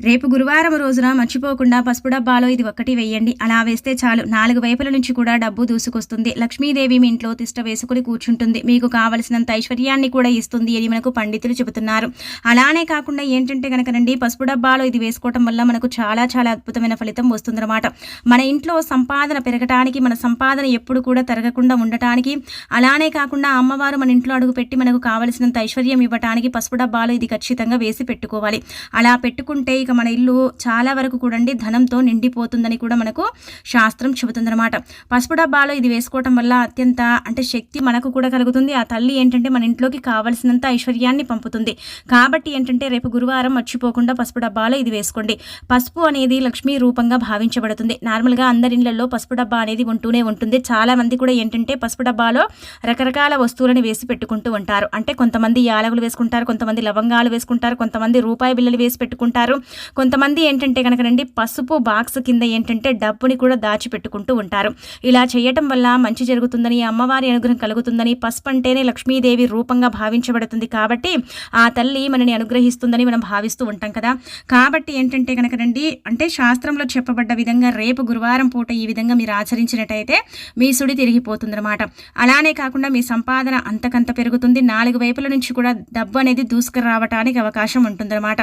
రేపు గురువారం రోజున మర్చిపోకుండా పసుపు డబ్బాలో ఇది ఒక్కటి వేయండి. అలా వేస్తే చాలు. నాలుగు వైపుల నుంచి కూడా డబ్బు దూసుకొస్తుంది. లక్ష్మీదేవి మీ ఇంట్లో తిష్ట వేసుకుని కూర్చుంటుంది. మీకు కావలసినంత ఐశ్వర్యాన్ని కూడా ఇస్తుంది అని మనకు పండితులు చెబుతున్నారు. అలానే కాకుండా ఏంటంటే కనుకనండి పసుపు డబ్బాలో ఇది వేసుకోవటం వల్ల మనకు చాలా చాలా అద్భుతమైన ఫలితం వస్తుందన్నమాట. మన ఇంట్లో సంపాదన పెరగటానికి మన సంపాదన ఎప్పుడు కూడా తరగకుండా ఉండటానికి అలానే కాకుండా అమ్మవారు మన ఇంట్లో అడుగుపెట్టి మనకు కావలసినంత ఐశ్వర్యం ఇవ్వటానికి పసుపు డబ్బాలో ఇది ఖచ్చితంగా వేసి పెట్టుకోవాలి. అలా పెట్టుకుంటే ఇక మన ఇల్లు చాలా వరకు కూడండి ధనంతో నిండిపోతుందని కూడా మనకు శాస్త్రం చెబుతుందన్నమాట. పసుపు డబ్బాలో ఇది వేసుకోవటం వల్ల అత్యంత అంటే శక్తి మనకు కూడా కలుగుతుంది. ఆ తల్లి ఏంటంటే మన ఇంట్లోకి కావలసినంత ఐశ్వర్యాన్ని పంపుతుంది. కాబట్టి ఏంటంటే రేపు గురువారం మర్చిపోకుండా పసుపు డబ్బాలో ఇది వేసుకోండి. పసుపు అనేది లక్ష్మీ రూపంగా భావించబడుతుంది. నార్మల్గా అందరి ఇళ్ళలో పసుపు డబ్బా అనేది ఉంటూనే ఉంటుంది. చాలా మంది కూడా ఏంటంటే పసుపు డబ్బాలో రకరకాల వస్తువులను వేసి పెట్టుకుంటూ ఉంటారు. అంటే కొంతమంది యాలకులు వేసుకుంటారు కొంతమంది లవంగాలు వేసుకుంటారు కొంతమంది రూపాయి బిల్లలు వేసి పెట్టుకుంటారు. కొంతమంది ఏంటంటే కనుక రండి పసుపు బాక్స్ కింద ఏంటంటే డబ్బుని కూడా దాచిపెట్టుకుంటూ ఉంటారు. ఇలా చేయటం వల్ల మంచి జరుగుతుందని అమ్మవారి అనుగ్రహం కలుగుతుందని పసుపు అంటేనే లక్ష్మీదేవి రూపంగా భావించబడుతుంది కాబట్టి ఆ తల్లి మనని అనుగ్రహిస్తుందని మనం భావిస్తూ ఉంటాం కదా. కాబట్టి ఏంటంటే కనుక రండి అంటే శాస్త్రంలో చెప్పబడ్డ విధంగా రేపు గురువారం పూట ఈ విధంగా మీరు ఆచరించినట్టయితే మీ సుడి తిరిగిపోతుందన్నమాట. అలానే కాకుండా మీ సంపాదన అంతకంత పెరుగుతుంది. నాలుగు వైపుల నుంచి కూడా డబ్బు అనేది దూసుకురావటానికి అవకాశం ఉంటుందన్నమాట.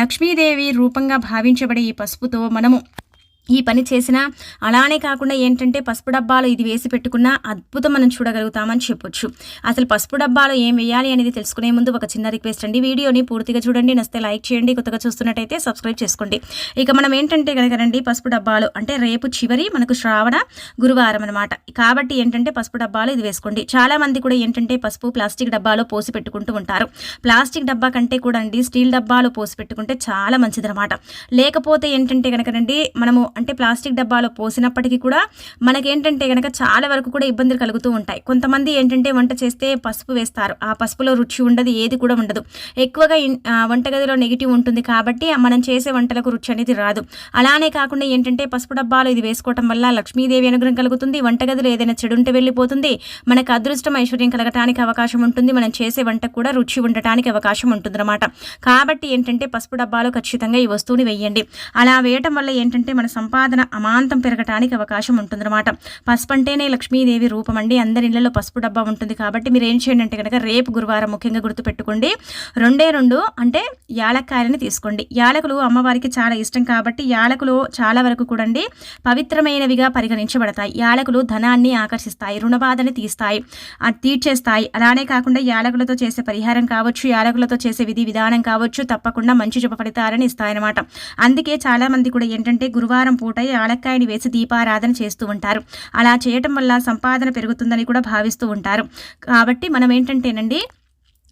లక్ష్మీదేవి రూపంగా భావించబడే ఈ పసుపుతో మనము ఈ పని చేసినా అలానే కాకుండా ఏంటంటే పసుపు డబ్బాలో ఇది వేసి పెట్టుకున్నా అద్భుతం మనం చూడగలుగుతామని చెప్పొచ్చు. అసలు పసుపు డబ్బాలో ఏం వేయాలి అనేది తెలుసుకునే ముందు ఒక చిన్న రిక్వెస్ట్ అండి. వీడియోని పూర్తిగా చూడండి. నస్తే లైక్ చేయండి. కొత్తగా చూస్తున్నట్టయితే సబ్స్క్రైబ్ చేసుకోండి. ఇక మనం ఏంటంటే కనుకనండి పసుపు డబ్బాలు అంటే రేపు చివరి మనకు శ్రావణ గురువారం అనమాట కాబట్టి ఏంటంటే పసుపు డబ్బాలు ఇది వేసుకోండి. చాలా మంది కూడా ఏంటంటే పసుపు ప్లాస్టిక్ డబ్బాలో పోసి పెట్టుకుంటూ ఉంటారు. ప్లాస్టిక్ డబ్బా కంటే కూడా అండి స్టీల్ డబ్బాలో పోసి పెట్టుకుంటే చాలా మంచిదనమాట లేకపోతే ఏంటంటే కనుక రండి మనము అంటే ప్లాస్టిక్ డబ్బాలో పోసినప్పటికీ కూడా మనకేంటంటే కనుక చాలా వరకు కూడా ఇబ్బందులు కలుగుతూ ఉంటాయి. కొంతమంది ఏంటంటే వంట చేస్తే పసుపు వేస్తారు. ఆ పసుపులో రుచి ఉండదు ఏది కూడా ఉండదు. ఎక్కువగా వంటగదిలో నెగిటివ్ ఉంటుంది కాబట్టి మనం చేసే వంటలకు రుచి అనేది రాదు. అలానే కాకుండా ఏంటంటే పసుపు డబ్బాలో ఇది వేసుకోవటం వల్ల లక్ష్మీదేవి అనుగ్రహం కలుగుతుంది. వంటగదిలో ఏదైనా చెడు ఉంటే వెళ్ళిపోతుంది. మనకు అదృష్టం ఐశ్వర్యం కలగటానికి అవకాశం ఉంటుంది. మనం చేసే వంట కూడా రుచి ఉండటానికి అవకాశం ఉంటుందన్నమాట. కాబట్టి ఏంటంటే పసుపు డబ్బాలో ఖచ్చితంగా ఈ వస్తువుని వేయండి. అలా వేయటం వల్ల ఏంటంటే మన సంపాదన అమాంతం పెరగటానికి అవకాశం ఉంటుందన్నమాట. పసుపు అంటేనే లక్ష్మీదేవి రూపం అండి. అందరి ఇళ్ళలో పసుపు డబ్బా ఉంటుంది కాబట్టి మీరు ఏం చేయండి అంటే కనుక రేపు గురువారం ముఖ్యంగా గుర్తుపెట్టుకోండి. రెండే రెండు అంటే యాలక్కాయలని తీసుకోండి. యాలకులు అమ్మవారికి చాలా ఇష్టం కాబట్టి యాలకులు చాలా వరకు కూడా పవిత్రమైనవిగా పరిగణించబడతాయి. యాలకులు ధనాన్ని ఆకర్షిస్తాయి రుణబాధని తీస్తాయి అది తీర్చేస్తాయి. అలానే కాకుండా యాలకులతో చేసే పరిహారం కావచ్చు యాలకులతో చేసే విధి విధానం కావచ్చు తప్పకుండా మంచి శుభ ఫలితాలని ఇస్తాయన్నమాట. అందుకే చాలామంది కూడా ఏంటంటే గురువారం పూట యాలక్కాయని వేసి దీపారాధన చేస్తూ ఉంటారు. అలా చేయటం వల్ల సంపాదన పెరుగుతుందని కూడా భావిస్తూ ఉంటారు. కాబట్టి మనం ఏంటంటేనండి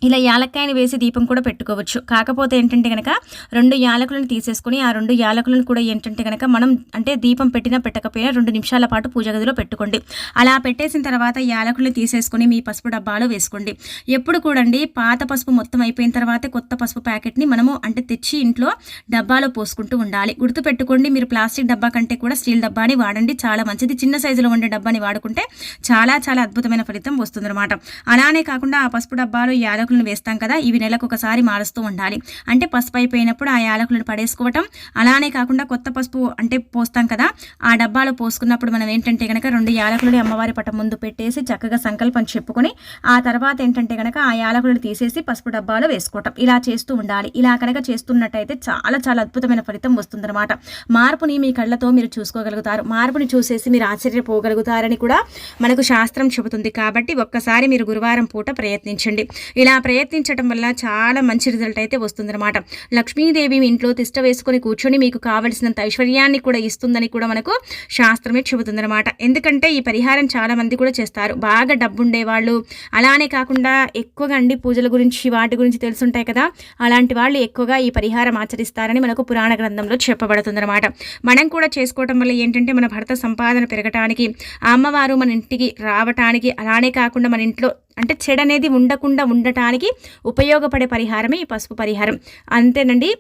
ఇలా యాలక్కాయని వేసి దీపం కూడా పెట్టుకోవచ్చు. కాకపోతే ఏంటంటే కనుక రెండు యాలకులను తీసేసుకుని ఆ రెండు యాలకులను కూడా ఏంటంటే కనుక మనం అంటే దీపం పెట్టినా పెట్టకపోయినా రెండు నిమిషాల పాటు పూజ గదిలో పెట్టుకోండి. అలా పెట్టేసిన తర్వాత యాలకులను తీసేసుకుని మీ పసుపు డబ్బాలో వేసుకోండి. ఎప్పుడు కూడండి పాత పసుపు మొత్తం అయిపోయిన తర్వాత కొత్త పసుపు ప్యాకెట్ని మనము అంటే తెచ్చి ఇంట్లో డబ్బాలో పోసుకుంటూ ఉండాలి. గుర్తు పెట్టుకోండి మీరు ప్లాస్టిక్ డబ్బా కంటే కూడా స్టీల్ డబ్బాని వాడండి. చాలా మంచిది. చిన్న సైజులో ఉండే డబ్బాని వాడుకుంటే చాలా చాలా అద్భుతమైన ఫలితం వస్తుందన్నమాట. అలానే కాకుండా ఆ పసుపు డబ్బాలో యాలకు యాలకులను వేస్తాం కదా ఇవి నెలకు ఒకసారి మారుస్తూ ఉండాలి. అంటే పసుపు అయిపోయినప్పుడు ఆ యాలకులను పడేసుకోవటం అలానే కాకుండా కొత్త పసుపు అంటే పోస్తాం కదా ఆ డబ్బాలో పోసుకున్నప్పుడు మనం ఏంటంటే కనుక రెండు యాలకులని అమ్మవారి పటం ముందు పెట్టేసి చక్కగా సంకల్పం చెప్పుకొని ఆ తర్వాత ఏంటంటే కనుక ఆ యాలకులను తీసేసి పసుపు డబ్బాలో వేసుకోవటం. ఇలా చేస్తూ ఉండాలి. ఇలా కనుక చేస్తున్నట్టయితే చాలా చాలా అద్భుతమైన ఫలితం వస్తుందన్నమాట. మార్పుని మీ కళ్ళతో మీరు చూసుకోగలుగుతారు. మార్పుని చూసేసి మీరు ఆశ్చర్యపోగలుగుతారని కూడా మనకు శాస్త్రం చెబుతుంది. కాబట్టి ఒక్కసారి మీరు గురువారం పూట ప్రయత్నించండి. ఇలా ప్రయత్నించడం వల్ల చాలా మంచి రిజల్ట్ అయితే వస్తుందన్నమాట. లక్ష్మీదేవి ఇంట్లో తిష్ట వేసుకొని కూర్చొని మీకు కావలసినంత ఐశ్వర్యాన్ని కూడా ఇస్తుందని కూడా మనకు శాస్త్రమే చెబుతుందన్నమాట. ఎందుకంటే ఈ పరిహారం చాలా మంది కూడా చేస్తారు. బాగా డబ్బు ఉండేవాళ్ళు అలానే కాకుండా ఎక్కువగా అండి పూజల గురించి వాటి గురించి తెలుసుంటాయి కదా. అలాంటి వాళ్ళు ఎక్కువగా ఈ పరిహారం ఆచరిస్తారని మనకు పురాణ గ్రంథంలో చెప్పబడుతుందన్నమాట. మనం కూడా చేసుకోవటం వల్ల ఏంటంటే మన భర్త సంపాదన పెరగటానికి అమ్మవారు మన ఇంటికి రావటానికి అలానే కాకుండా మన ఇంట్లో అంటే చెడు అనేది ఉండకుండా ఉండటానికి ఉపయోగపడే పరిహారమే ఈ పసుపు పరిహారం. అంతేనండి.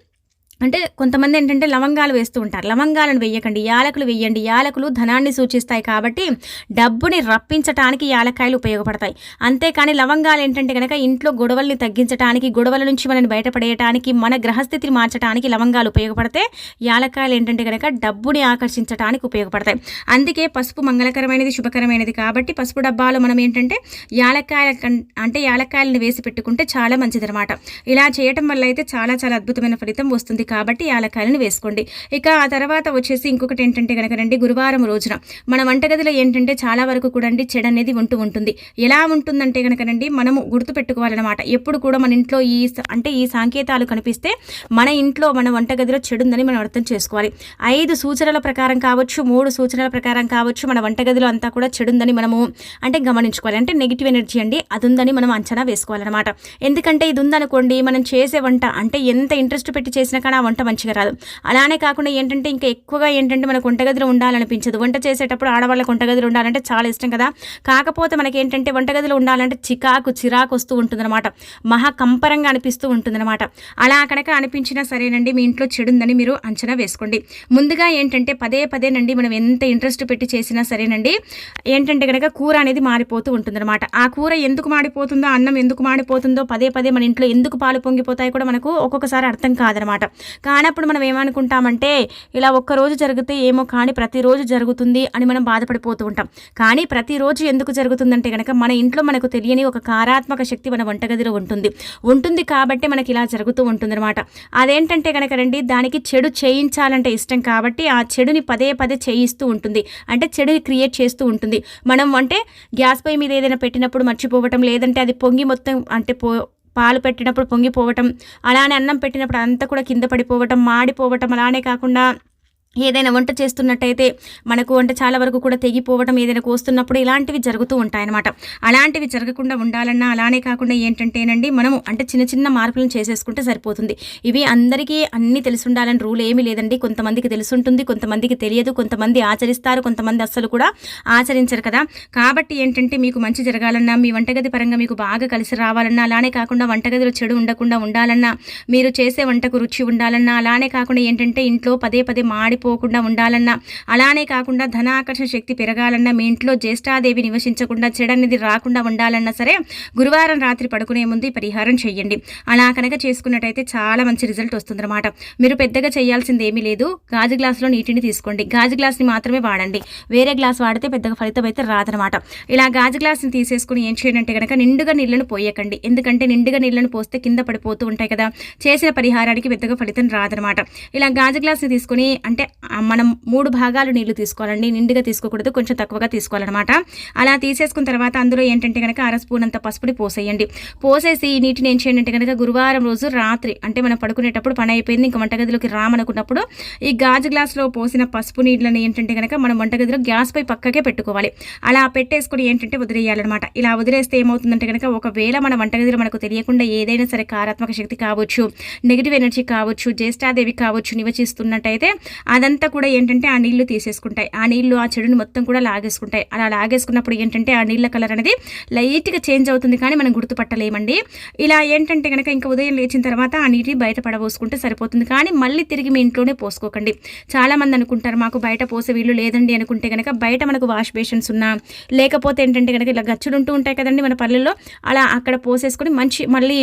అంటే కొంతమంది ఏంటంటే లవంగాలు వేస్తూ ఉంటారు. లవంగాలను వేయకండి యాలకులు వేయండి. యాలకులు ధనాన్ని సూచిస్తాయి కాబట్టి డబ్బుని రప్పించటానికి యాలకాయలు ఉపయోగపడతాయి. అంతేకాని లవంగాలు ఏంటంటే కనుక ఇంట్లో గొడవల్ని తగ్గించడానికి గొడవల నుంచి మనని బయటపడేయడానికి మన గ్రహస్థితిని మార్చడానికి లవంగాలు ఉపయోగపడితే యాలకాయలు ఏంటంటే కనుక డబ్బుని ఆకర్షించడానికి ఉపయోగపడతాయి. అందుకే పసుపు మంగళకరమైనది శుభకరమైనది కాబట్టి పసుపు డబ్బాలో మనం ఏంటంటే యాలకాయల అంటే యాలకాయలను వేసి పెట్టుకుంటే చాలా మంచిది అనమాట ఇలా చేయటం వల్ల అయితే చాలా చాలా అద్భుతమైన ఫలితం వస్తుంది. కాబట్టి యాలక్కాయలను వేసుకోండి. ఇక ఆ తర్వాత వచ్చేసి ఇంకొకటి ఏంటంటే కనుక రండి గురువారం రోజున మన వంటగదిలో ఏంటంటే చాలా వరకు కూడా అండి చెడు అనేది ఉంటూ ఉంటుంది. ఎలా ఉంటుందంటే కనుక రండి మనము గుర్తు పెట్టుకోవాలన్నమాట ఎప్పుడు కూడా మన ఇంట్లో ఈ అంటే ఈ సంకేతాలు కనిపిస్తే మన ఇంట్లో మన వంటగదిలో చెడు ఉందని మనం అర్థం చేసుకోవాలి. ఐదు సూచనల ప్రకారం కావచ్చు మూడు సూచనల ప్రకారం కావచ్చు మన వంటగదిలో అంతా కూడా చెడుందని మనము అంటే గమనించుకోవాలి. అంటే నెగిటివ్ ఎనర్జీ అండి అది ఉందని మనం అంచనా వేసుకోవాలన్నమాట. ఎందుకంటే ఇది ఉందనుకోండి మనం చేసే వంట అంటే ఎంత ఇంట్రెస్ట్ పెట్టి చేసినా కానీ నా వంట మంచిగా రాదు. అలానే కాకుండా ఏంటంటే ఇంకా ఎక్కువగా ఏంటంటే మనకు వంటగదిలో ఉండాలనిపించదు. వంట చేసేటప్పుడు ఆడవాళ్ళకి వంటగదిలో ఉండాలంటే చాలా ఇష్టం కదా. కాకపోతే మనకి ఏంటంటే వంటగదిలో ఉండాలంటే చికాకు చిరాకు వస్తూ ఉంటుందన్నమాట. మహా కంపరంగా అనిపిస్తూ ఉంటుందన్నమాట. అలా కనుక అనిపించినా సరేనండి మీ ఇంట్లో చెడుందని మీరు అంచనా వేసుకోండి. ముందుగా ఏంటంటే పదే పదేనండి మనం ఎంత ఇంట్రెస్ట్ పెట్టి చేసినా సరేనండి ఏంటంటే కనుక కూర అనేది మారిపోతూ ఉంటుందన్నమాట. ఆ కూర ఎందుకు మాడిపోతుందో అన్నం ఎందుకు మాడిపోతుందో పదే పదే మన ఇంట్లో ఎందుకు పాలు పొంగిపోతాయి కూడా మనకు ఒక్కొక్కసారి అర్థం కాదనమాట కానప్పుడు మనం ఏమనుకుంటామంటే ఇలా ఒక్కరోజు జరిగితే ఏమో కానీ ప్రతిరోజు జరుగుతుంది అని మనం బాధపడిపోతూ ఉంటాం. కానీ ప్రతిరోజు ఎందుకు జరుగుతుందంటే కనుక మన ఇంట్లో మనకు తెలియని ఒక కారాత్మక శక్తి మన వంటగదిలో ఉంటుంది. ఉంటుంది కాబట్టి మనకి ఇలా జరుగుతూ ఉంటుందన్నమాట. అదేంటంటే కనుక రండి దానికి చెడు చేయించాలంటే ఇష్టం కాబట్టి ఆ చెడుని పదే పదే చేయిస్తూ ఉంటుంది. అంటే చెడుని క్రియేట్ చేస్తూ ఉంటుంది. మనం అంటే గ్యాస్ పై మీద ఏదైనా పెట్టినప్పుడు మర్చిపోవటం లేదంటే అది పొంగి మొత్తం అంటే పో పాలు పెట్టినప్పుడు పొంగిపోవటం అలానే అన్నం పెట్టినప్పుడు అంతా కూడా కింద పడిపోవటం మాడిపోవటం అలానే కాకుండా ఏదైనా వంట చేస్తున్నట్టయితే మనకు వంట చాలా వరకు కూడా తెగిపోవటం ఏదైనా కోస్తున్నప్పుడు ఇలాంటివి జరుగుతూ ఉంటాయన్నమాట. అలాంటివి జరగకుండా ఉండాలన్నా అలానే కాకుండా ఏంటంటేనండి మనము అంటే చిన్న చిన్న మార్పులను చేసేసుకుంటే సరిపోతుంది. ఇవి అందరికీ అన్నీ తెలిసి ఉండాలని రూల్ ఏమీ లేదండి. కొంతమందికి తెలుసుంటుంది కొంతమందికి తెలియదు కొంతమంది ఆచరిస్తారు కొంతమంది అస్సలు కూడా ఆచరించరు కదా. కాబట్టి ఏంటంటే మీకు మంచి జరగాలన్నా మీ వంటగది పరంగా మీకు బాగా కలిసి రావాలన్నా అలానే కాకుండా వంటగదిలో చెడు ఉండకుండా ఉండాలన్నా మీరు చేసే వంటకు రుచి ఉండాలన్నా అలానే కాకుండా ఏంటంటే ఇంట్లో పదే పదే మాడి పోకుండా ఉండాలన్నా అలానే కాకుండా ధనాకర్షణ శక్తి పెరగాలన్నా మీ ఇంట్లో జ్యేష్ఠాదేవి నివసించకుండా చెడనేది రాకుండా ఉండాలన్నా సరే గురువారం రాత్రి పడుకునే ముందు పరిహారం చేయండి అలా కనుక చేసుకున్నట్టయితే చాలా మంచి రిజల్ట్ వస్తుందన్నమాట. మీరు పెద్దగా చేయాల్సింది ఏమీ లేదు. గాజు గ్లాసులో నీటిని తీసుకోండి. గాజు గ్లాస్ని మాత్రమే వాడండి. వేరే గ్లాస్ వాడితే పెద్దగా ఫలితం అయితే రాదనమాట ఇలా గాజు గ్లాస్ని తీసేసుకుని ఏం చేయండి అంటే కనుక నిండుగా నీళ్ళను పోయకండి. ఎందుకంటే నిండుగా నీళ్ళను పోస్తే కింద పడిపోతూ ఉంటాయి కదా. చేసిన పరిహారానికి పెద్దగా ఫలితం రాదనమాట ఇలా గాజు గ్లాస్ని తీసుకుని అంటే మనం మూడు భాగాలు నీళ్ళు తీసుకోవాలండి. నిండుగా తీసుకోకూడదు కొంచెం తక్కువగా తీసుకోవాలన్నమాట. అలా తీసేసుకున్న తర్వాత అందులో ఏంటంటే కనుక అర స్పూన్ అంత పసుపుని పోసేయండి. పోసేసి ఈ నీటిని ఏం చేయండి అంటే కనుక గురువారం రోజు రాత్రి అంటే మనం పడుకునేటప్పుడు పని అయిపోయింది ఇంకా వంటగదిలోకి రామనుకున్నప్పుడు ఈ గాజు గ్లాస్లో పోసిన పసుపు నీళ్ళని ఏంటంటే కనుక మనం వంటగదిలో గ్యాస్ పై పక్కకే పెట్టుకోవాలి. అలా పెట్టేసుకుని ఏంటంటే వదిలేయాలన్నమాట. ఇలా వదిలేస్తే ఏమవుతుందంటే కనుక ఒకవేళ మన వంటగదిలో మనకు తెలియకుండా ఏదైనా సరే కారాత్మక శక్తి కావచ్చు నెగిటివ్ ఎనర్జీ కావచ్చు జ్యేష్ఠాదేవి కావచ్చు నివసిస్తున్నట్టయితే ఆ అదంతా కూడా ఏంటంటే ఆ నీళ్ళు తీసేసుకుంటాయి. ఆ నీళ్ళు ఆ చెడుని మొత్తం కూడా లాగేసుకుంటాయి. అలా లాగేసుకున్నప్పుడు ఏంటంటే ఆ నీళ్ళ కలర్ అనేది లైట్గా చేంజ్ అవుతుంది కానీ మనం గుర్తుపట్టలేమండి. ఇలా ఏంటంటే కనుక ఇంకా ఉదయం లేచిన తర్వాత ఆ నీటిని బయట పడబోసుకుంటే సరిపోతుంది. కానీ మళ్ళీ తిరిగి మీ ఇంట్లోనే పోసుకోకండి. చాలామంది అనుకుంటారు మాకు బయట పోసే వీళ్ళు లేదండి అనుకుంటే కనుక బయట మనకు వాష్ బేషన్స్ ఉన్నా లేకపోతే ఏంటంటే కనుక ఇలా గచ్చులు ఉంటూ ఉంటాయి కదండి మన పల్లెల్లో అలా అక్కడ పోసేసుకొని మంచి మళ్ళీ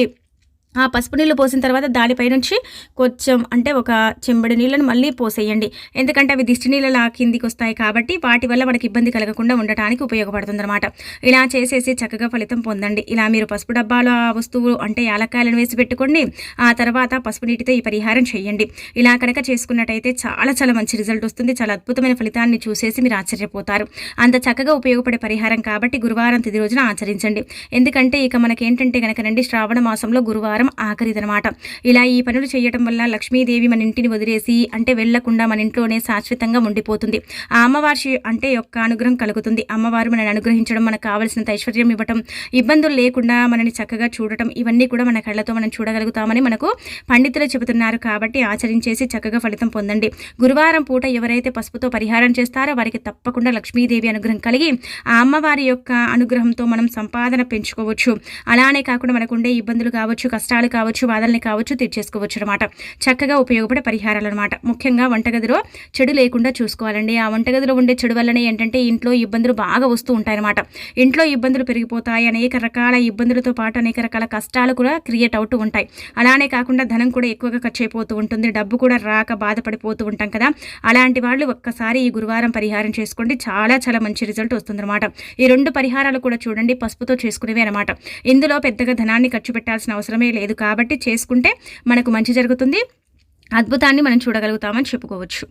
ఆ పసుపు నీళ్ళు పోసిన తర్వాత దానిపై నుంచి కొంచెం అంటే ఒక చెంబడి నీళ్ళను మళ్ళీ పోసేయండి. ఎందుకంటే అవి దిష్టి నీళ్ళలా కిందికి వస్తాయి కాబట్టి వాటి వల్ల మనకి ఇబ్బంది కలగకుండా ఉండటానికి ఉపయోగపడుతుందన్నమాట. ఇలా చేసేసి చక్కగా ఫలితం పొందండి. ఇలా మీరు పసుపు డబ్బాలో ఆ వస్తువు అంటే యాలక్కాయలను వేసి పెట్టుకోండి. ఆ తర్వాత పసుపు నీటితో ఈ పరిహారం చేయండి. ఇలా కనుక చేసుకున్నట్టయితే చాలా చాలా మంచి రిజల్ట్ వస్తుంది. చాలా అద్భుతమైన ఫలితాన్ని చూసేసి మీరు ఆశ్చర్యపోతారు. అంత చక్కగా ఉపయోగపడే పరిహారం కాబట్టి గురువారం తిది రోజున ఆచరించండి. ఎందుకంటే ఇక మనకేంటంటే కనుక రండి శ్రావణ మాసంలో గురువారం వారం ఆఖరిదనమాట. ఇలా ఈ పనులు చేయటం వల్ల లక్ష్మీదేవి మన ఇంటిని వదిలేసి అంటే వెళ్ళకుండా మన ఇంట్లోనే శాశ్వతంగా ఉండిపోతుంది. ఆ అమ్మవారి అంటే యొక్క అనుగ్రహం కలుగుతుంది. అమ్మవారు మనని అనుగ్రహించడం మనకు కావలసినంత ఐశ్వర్యం ఇవ్వటం ఇబ్బందులు లేకుండా మనని చక్కగా చూడటం ఇవన్నీ కూడా మన కళ్ళతో మనం చూడగలుగుతామని మనకు పండితులు చెబుతున్నారు కాబట్టి ఆచరించేసి చక్కగా ఫలితం పొందండి. గురువారం పూట ఎవరైతే పసుపుతో పరిహారం చేస్తారో వారికి తప్పకుండా లక్ష్మీదేవి అనుగ్రహం కలిగి ఆ అమ్మవారి యొక్క అనుగ్రహంతో మనం సంపాదన పెంచుకోవచ్చు. అలానే కాకుండా మనకుండే ఇబ్బందులు కావచ్చు కష్టాలు కష్టాలు కావచ్చు బాధల్ని కావచ్చు తీర్చేసుకోవచ్చు అనమాట చక్కగా ఉపయోగపడే పరిహారాలు అనమాట ముఖ్యంగా వంటగదిలో చెడు లేకుండా చూసుకోవాలండి. ఆ వంటగదిలో ఉండే చెడు వల్లనే ఏంటంటే ఇంట్లో ఇబ్బందులు బాగా వస్తూ ఉంటాయన్నమాట ఇంట్లో ఇబ్బందులు పెరిగిపోతాయి అనేక రకాల ఇబ్బందులతో పాటు అనేక రకాల కష్టాలు కూడా క్రియేట్ అవుతూ ఉంటాయి. అలానే కాకుండా ధనం కూడా ఎక్కువగా ఖర్చు అయిపోతూ ఉంటుంది. డబ్బు కూడా రాక బాధపడిపోతూ ఉంటాం కదా. అలాంటి వాళ్ళు ఒక్కసారి ఈ గురువారం పరిహారం చేసుకోండి. చాలా చాలా మంచి రిజల్ట్ వస్తుందన్నమాట ఈ రెండు పరిహారాలు కూడా చూడండి పసుపుతో చేసుకునేవి అనమాట ఇందులో పెద్దగా ధనాన్ని ఖర్చు పెట్టాల్సిన అవసరమే లేదు కాబట్టి చేసుకుంటే మనకు మంచి జరుగుతుంది. అద్భుతాన్ని మనం చూడగలుగుతామని చెప్పుకోవచ్చు.